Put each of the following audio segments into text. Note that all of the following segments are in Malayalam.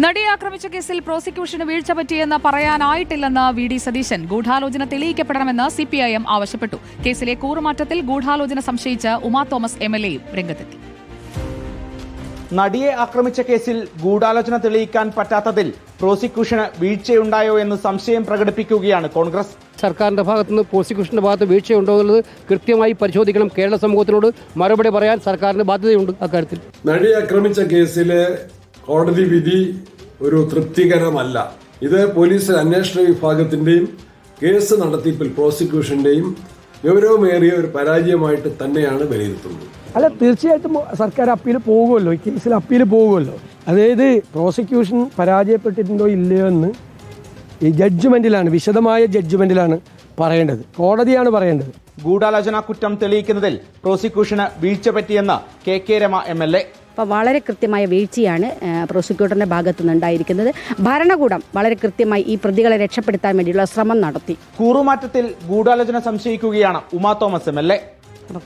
നടിയെ ആക്രമിച്ച കേസിൽ പ്രോസിക്യൂഷന് വീഴ്ച പറ്റിയെന്ന് പറയാനായിട്ടില്ലെന്ന് വി ഡി സതീശൻ. ഗൂഢാലോചന തെളിയിക്കപ്പെടണമെന്ന് സി പി ഐ എം ആവശ്യപ്പെട്ടു. കേസിലെ കൂറുമാറ്റത്തിൽ ഗൂഢാലോചന സംശയിച്ച് ഉമാ തോമസ് എം എൽ എയും രംഗത്തെത്തി. നടിയെ ആക്രമിച്ച കേസിൽ ഗൂഢാലോചന തെളിയിക്കാൻ പറ്റാത്തതിൽ പ്രോസിക്യൂഷന് വീഴ്ചയുണ്ടായോ എന്ന് സംശയം പ്രകടിപ്പിക്കുകയാണ് കോൺഗ്രസ്. സർക്കാരിന്റെ ഭാഗത്തുനിന്ന് പ്രോസിക്യൂഷന്റെ ഭാഗത്ത് വീഴ്ചയുണ്ടോ എന്നുള്ളത് കൃത്യമായി പരിശോധിക്കണം. കേരള സമൂഹത്തിനോട് മറുപടി പറയാൻ സർക്കാരിന് ബാധ്യതയുണ്ട് അക്കാര്യത്തിൽ നടിയെ ആക്രമിച്ച കേസിലെ കോടതി വിധി ഒരു തൃപ്തികരമല്ല. ഇത് പോലീസ് അന്വേഷണ വിഭാഗത്തിന്റെയും കേസ് നടത്തിപ്പിൽ പ്രോസിക്യൂഷന്റെയും ഗൗരവമേറിയ ഒരു പരാജയമായിട്ട് തന്നെയാണ് വിലയിരുത്തുന്നത്. അല്ല തീർച്ചയായിട്ടും സർക്കാർ അപ്പീൽ പോകുമല്ലോ. ഈ കേസിൽ അപ്പീൽ പോകുമല്ലോ. അതായത് പ്രോസിക്യൂഷൻ പരാജയപ്പെട്ടിട്ടുണ്ടോ ഇല്ലയോ എന്ന് ഈ ജഡ്ജ്മെന്റിലാണ് വിശദമായ ജഡ്ജ്മെന്റിലാണ് പറയേണ്ടത്. കോടതിയാണ് പറയേണ്ടത്. ഗൂഢാലോചന കുറ്റം തെളിയിക്കുന്നതിൽ പ്രോസിക്യൂഷന് വീഴ്ച പറ്റിയെന്ന് K K Rema M L A അപ്പോൾ വളരെ കൃത്യമായ വീഴ്ചയാണ് പ്രോസിക്യൂട്ടറിന്റെ പ്രോസിക്യൂട്ടറിന്റെ ഭാഗത്തു നിന്നുണ്ടായിരിക്കുന്നത് ഭരണകൂടം വളരെ കൃത്യമായി ഈ പ്രതികളെ രക്ഷപ്പെടുത്താൻ വേണ്ടിയുള്ള ശ്രമം നടത്തി. കൂറുമാറ്റത്തിൽ ഗൂഢാലോചന സംശയിക്കുകയാണ് Uma Thomas M L A.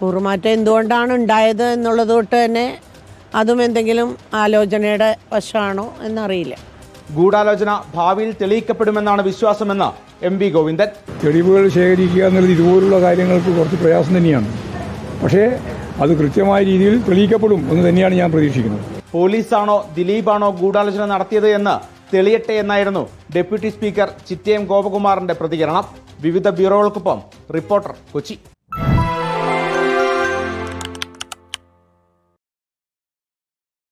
കൂറുമാറ്റം എന്തുകൊണ്ടാണ് ഉണ്ടായത് എന്നുള്ളത് തൊട്ട് തന്നെ അതും എന്തെങ്കിലും ആലോചനയുടെ വശമാണോ എന്നറിയില്ല. ഗൂഢാലോചന ഭാവിയിൽ തെളിയിക്കപ്പെടുമെന്നാണ് വിശ്വാസമെന്ന് എം വി ഗോവിന്ദൻ. തെളിവുകൾ ശേഖരിക്കുക എന്നുള്ളത് ഇതുപോലുള്ള കാര്യങ്ങൾക്ക് കുറച്ച് പ്രയാസം തന്നെയാണ്. പക്ഷേ അത് കൃത്യമായ രീതിയിൽ തെളിയിക്കപ്പെടും എന്ന് തന്നെയാണ് ഞാൻ പ്രതീക്ഷിക്കുന്നത്. പോലീസാണോ ദിലീപാണോ ഗൂഢാലോചന നടത്തിയത് എന്ന് തെളിയട്ടെ എന്നായിരുന്നു ഡെപ്യൂട്ടി സ്പീക്കർ ചിറ്റയം ഗോപകുമാറിന്റെ പ്രതികരണം. വിവിധ ബ്യൂറോകൾക്കൊപ്പം റിപ്പോർട്ടർ കൊച്ചി.